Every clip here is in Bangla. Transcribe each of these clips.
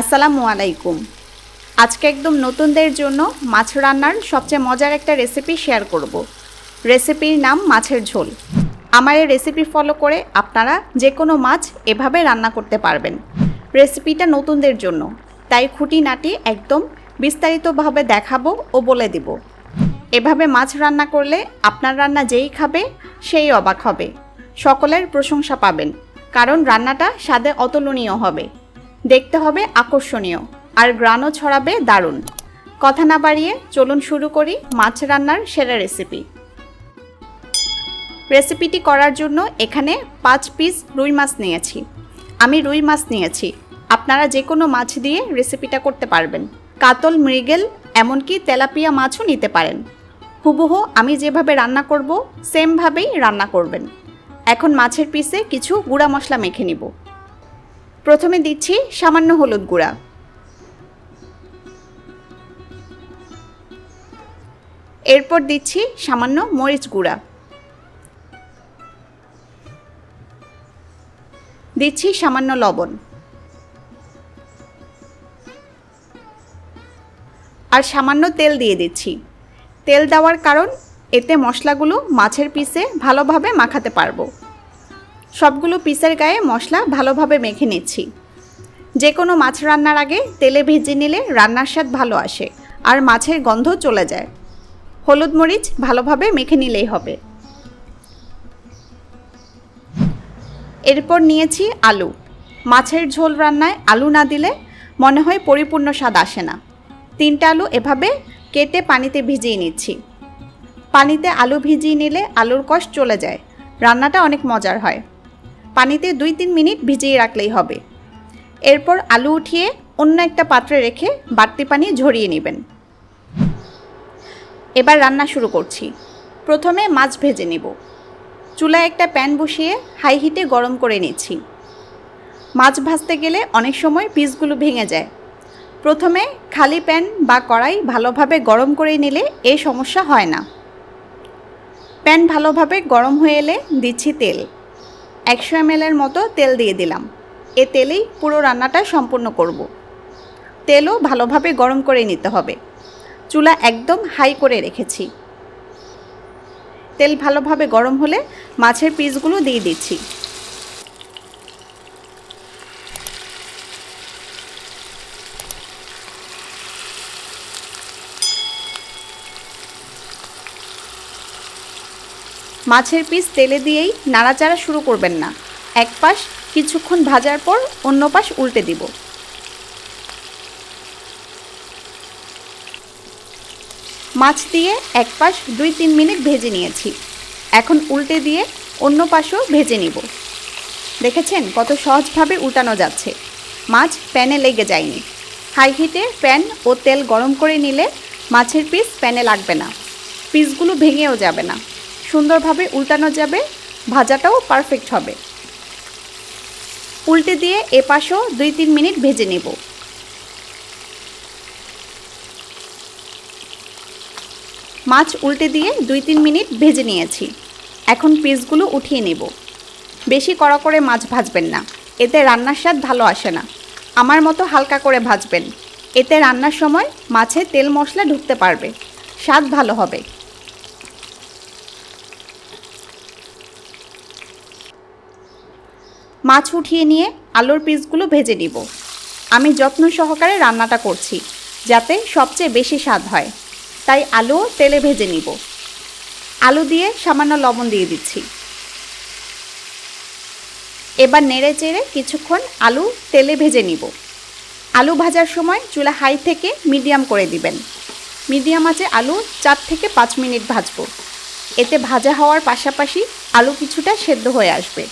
আসসালামু আলাইকুম। আজকে একদম নতুনদের জন্য মাছ রান্নার সবচেয়ে মজার একটা রেসিপি শেয়ার করব। রেসিপির নাম মাছের ঝোল। আমার এই রেসিপি ফলো করে আপনারা যে কোনো মাছ এভাবে রান্না করতে পারবেন। রেসিপিটা নতুনদের জন্য। তাই খুঁটিনাটি একদম বিস্তারিতভাবে দেখাবো ও বলে দিব। এভাবে মাছ রান্না করলে আপনার রান্না যেই খাবে, সেই অবাক হবে। সকলের প্রশংসা পাবেন। কারণ রান্নাটা স্বাদে অতুলনীয় হবে। দেখতে হবে আকর্ষণীয়, আর গ্রানও ছড়াবে দারুণ। কথা না বাড়িয়ে চলুন শুরু করি মাছ রান্নার সেরা রেসিপি রেসিপিটি করার জন্য এখানে পাঁচ পিস রুই মাছ নিয়েছি। আমি রুই মাছ নিয়েছি। আপনারা যে কোনো মাছ দিয়ে রেসিপিটা করতে পারবেন। কাতল, মৃগেল, এমনকি তেলাপিয়া মাছও নিতে পারেন। হুবহু আমি যেভাবে রান্না করব সেমভাবেই রান্না করবেন। এখন মাছের পিসে কিছু গুঁড়া মশলা মেখে নিব। প্রথমে দিচ্ছি সামান্য হলুদ গুঁড়া। এরপর দিচ্ছি সামান্য মরিচ গুঁড়া। দিচ্ছি সামান্য লবণ। আর সামান্য তেল দিয়ে দিচ্ছি। তেল দেওয়ার কারণ এতে মশলাগুলো মাছের পিসে ভালোভাবে মাখাতে পারব। সবগুলো পিসের গায়ে মশলা ভালোভাবে মেখে নিচ্ছি। যে কোনো মাছ রান্নার আগে তেলে ভেজে নিলে রান্নার স্বাদ ভালো আসে আর মাছের গন্ধ চলে যায়। হলুদ মরিচ ভালোভাবে মেখে নিলেই হবে। এরপর নিয়েছি আলু। মাছের ঝোল রান্নায় আলু না দিলে মনে হয় পরিপূর্ণ স্বাদ আসে না। তিনটা আলু এভাবে কেটে পানিতে ভিজিয়ে নিচ্ছি। পানিতে আলু ভিজিয়ে নিলে আলুর কষ চলে যায়। রান্নাটা অনেক মজার হয়। পানিতে দুই তিন মিনিট ভিজিয়ে রাখলেই হবে। এরপর আলু উঠিয়ে অন্য একটা পাত্রে রেখে বাড়তি পানি ঝরিয়ে নেবেন। এবার রান্না শুরু করছি। প্রথমে মাছ ভেজে নেব। চুলায় একটা প্যান বসিয়ে হাই হিটে গরম করে নিচ্ছি। মাছ ভাজতে গেলে অনেক সময় পিসগুলো ভেঙে যায়। প্রথমে খালি প্যান বা কড়াই ভালোভাবে গরম করে নিলে এই সমস্যা হয় না। প্যান ভালোভাবে গরম হয়ে এলে দিচ্ছি তেল। একশো এর মতো তেল দিয়ে দিলাম। এ তেলেই পুরো রান্নাটা সম্পূর্ণ করব। তেলও ভালোভাবে গরম করে নিতে হবে। চুলা একদম হাই করে রেখেছি। তেল ভালোভাবে গরম হলে মাছের পিসগুলো দিয়ে দিচ্ছি। মাছের পিস তেলে দিয়েই নাড়াচাড়া শুরু করবেন না। এক পাশ কিছুক্ষণ ভাজার পর অন্য পাশ উল্টে দিব। মাছ দিয়ে এক পাশ দুই তিন মিনিট ভেজে নিয়েছি। এখন উল্টে দিয়ে অন্য পাশও ভেজে নিব। দেখেছেন কত সহজভাবে উল্টানো যাচ্ছে। মাছ প্যানে লেগে যায়নি। হাই হিটে প্যান ও তেল গরম করে নিলে মাছের পিস প্যানে লাগবে না। পিসগুলো ভেঙেও যাবে না। সুন্দরভাবে উল্টানো যাবে, ভাজাটাও পারফেক্ট হবে। উল্টে দিয়ে এপাশও দুই তিন মিনিট ভেজে নেব। মাছ উল্টে দিয়ে দুই তিন মিনিট ভেজে নিয়েছি। এখন পিসগুলো উঠিয়ে নেব। বেশি কড়া করে মাছ ভাজবেন না। এতে রান্নার স্বাদ ভালো আসে না। আমার মতো হালকা করে ভাজবেন। এতে রান্নার সময় মাছে তেল মশলা ঢুকতে পারবে। স্বাদ ভালো হবে। মাছ উঠিয়ে নিয়ে আলুর পিসগুলো ভেজে নিব। আমি যত্ন সহকারে রান্নাটা করছি, যাতে সবচেয়ে বেশি স্বাদ হয়। তাই আলুও তেলে ভেজে নিব। আলু দিয়ে সামান্য লবণ দিয়ে দিচ্ছি। এবার নেড়ে চেড়ে কিছুক্ষণ আলু তেলে ভেজে নিব। আলু ভাজার সময় চুলা হাই থেকে মিডিয়াম করে দিবেন। মিডিয়াম আছে আলু চার থেকে পাঁচ মিনিট ভাজবো। এতে ভাজা হওয়ার পাশাপাশি আলু কিছুটা সেদ্ধ হয়ে আসবে।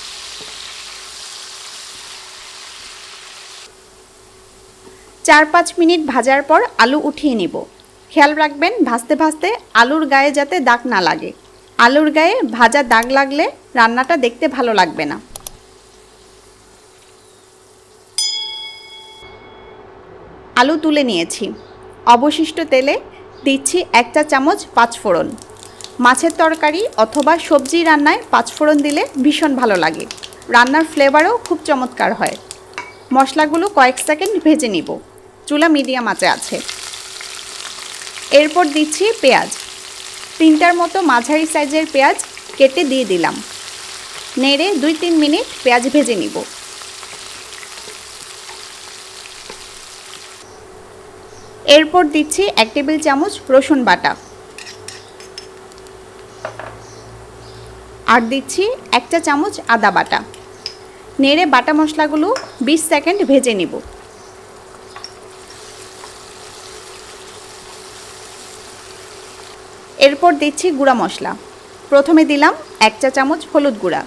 চার পাঁচ মিনিট ভাজার পর আলু উঠিয়ে নিব। খেয়াল রাখবেন, ভাজতে ভাজতে আলুর গায়ে যাতে দাগ না লাগে। আলুর গায়ে ভাজা দাগ লাগলে রান্নাটা দেখতে ভালো লাগবে না। আলু তুলে নিয়েছি। অবশিষ্ট তেলে দিচ্ছি এক চা চামচ পাঁচফোড়ন। মাছের তরকারি অথবা সবজি রান্নায় পাঁচফোড়ন দিলে ভীষণ ভালো লাগে। রান্নার ফ্লেভারও খুব চমৎকার হয়। মশলাগুলো কয়েক সেকেন্ড ভেজে নিব। চুলা মিডিয়াম আঁচে আছে। এরপর দিচ্ছি পেঁয়াজ। তিনটার মতো মাঝারি সাইজের পেঁয়াজ কেটে দিয়ে দিলাম। নেড়ে দুই তিন মিনিট পেঁয়াজ ভেজে নিব। এরপর দিচ্ছি এক টেবিল চামচ রসুন বাটা। আর দিচ্ছি একটা চামচ আদা বাটা। নেড়ে বাটা মশলাগুলো বিশ সেকেন্ড ভেজে নিব। এরপর দিচ্ছি গুঁড়া মশলা। প্রথমে দিলাম এক চা চামচ হলুদ গুঁড়া।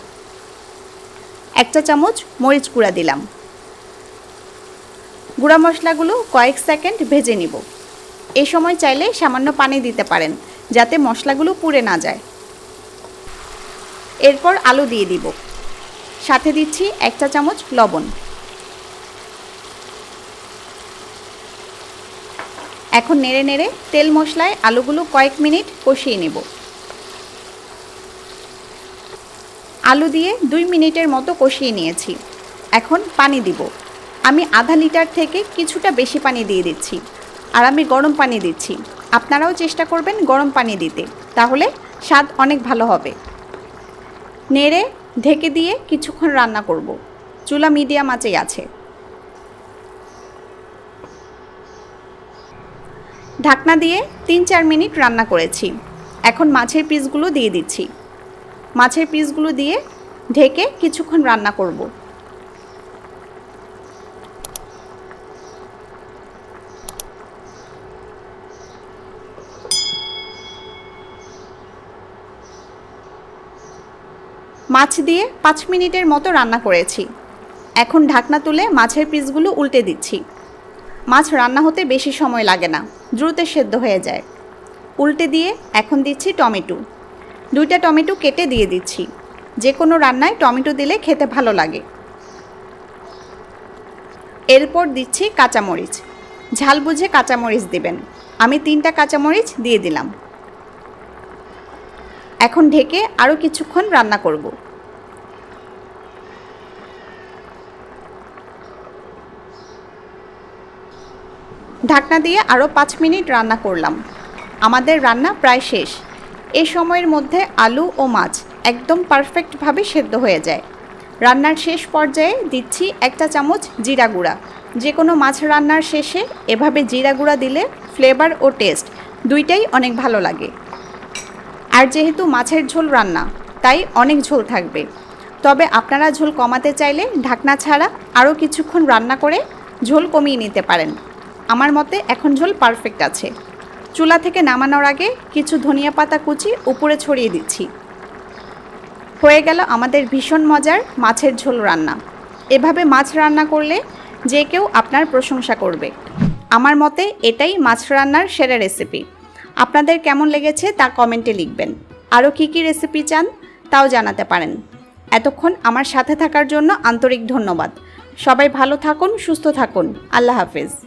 এক চা চামচ মরিচ গুঁড়া দিলাম। গুঁড়া মশলাগুলো কয়েক সেকেন্ড ভেজে নিব। এই সময় চাইলে সামান্য পানি দিতে পারেন, যাতে মশলাগুলো পুড়ে না যায়। এরপর আলু দিয়ে দিব। সাথে দিচ্ছি এক চা চামচ লবণ। এখন নেড়ে নেড়ে তেল মশলায় আলুগুলো কয়েক মিনিট কষিয়ে নেব। আলু দিয়ে দুই মিনিটের মতো কষিয়ে নিয়েছি। এখন পানি দিব। আমি আধা লিটার থেকে কিছুটা বেশি পানি দিয়ে দিচ্ছি আর আমি গরম পানি দিচ্ছি। আপনারাও চেষ্টা করবেন গরম পানি দিতে। তাহলে স্বাদ অনেক ভালো হবে। নেড়ে ঢেকে দিয়ে কিছুক্ষণ রান্না করব। চুলা মিডিয়াম আঁচেই আছে। ঢাকনা দিয়ে তিন চার মিনিট রান্না করেছি। এখন মাছের পিসগুলো দিয়ে দিচ্ছি। মাছের পিসগুলো দিয়ে ঢেকে কিছুক্ষণ রান্না করব। মাছ দিয়ে পাঁচ মিনিটের মতো রান্না করেছি। এখন ঢাকনা তুলে মাছের পিসগুলো উল্টে দিচ্ছি। মাছ রান্না হতে বেশি সময় লাগে না। দ্রুত সেদ্ধ হয়ে যায়। উল্টে দিয়ে এখন দিচ্ছি টমেটো। দুইটা টমেটো কেটে দিয়ে দিচ্ছি। যে কোনো রান্নায় টমেটো দিলে খেতে ভালো লাগে। এরপর দিচ্ছি কাঁচামরিচ। ঝাল বুঝে কাঁচামরিচ দেবেন। আমি তিনটা কাঁচামরিচ দিয়ে দিলাম। এখন ঢেকে আরও কিছুক্ষণ রান্না করব। ঢাকনা দিয়ে আরও পাঁচ মিনিট রান্না করলাম। আমাদের রান্না প্রায় শেষ। এই সময়ের মধ্যে আলু ও মাছ একদম পারফেক্টভাবে সেদ্ধ হয়ে যায়। রান্নার শেষ পর্যায়ে দিচ্ছি একটা চামচ জিরা গুঁড়া। যে কোনো মাছ রান্নার শেষে এভাবে জিরা গুঁড়া দিলে ফ্লেভার ও টেস্ট দুইটাই অনেক ভালো লাগে। আর যেহেতু মাছের ঝোল রান্না, তাই অনেক ঝোল থাকবে। তবে আপনারা ঝোল কমাতে চাইলে ঢাকনা ছাড়া আরও কিছুক্ষণ রান্না করে ঝোল কমিয়ে নিতে পারেন। আমার মতে এখন ঝোল পারফেক্ট আছে। চুলা থেকে নামানোর আগে কিছু ধনিয়া পাতা কুচি উপরে ছড়িয়ে দিচ্ছি। হয়ে গেল আমাদের ভীষণ মজার মাছের ঝোল রান্না। এভাবে মাছ রান্না করলে যে কেউ আপনার প্রশংসা করবে। আমার মতে এটাই মাছ রান্নার সেরা রেসিপি আপনাদের কেমন লেগেছে তা কমেন্টে লিখবেন। আরও কী কী রেসিপি চান তাও জানাতে পারেন। এতক্ষণ আমার সাথে থাকার জন্য আন্তরিক ধন্যবাদ। সবাই ভালো থাকুন, সুস্থ থাকুন। আল্লাহ হাফেজ।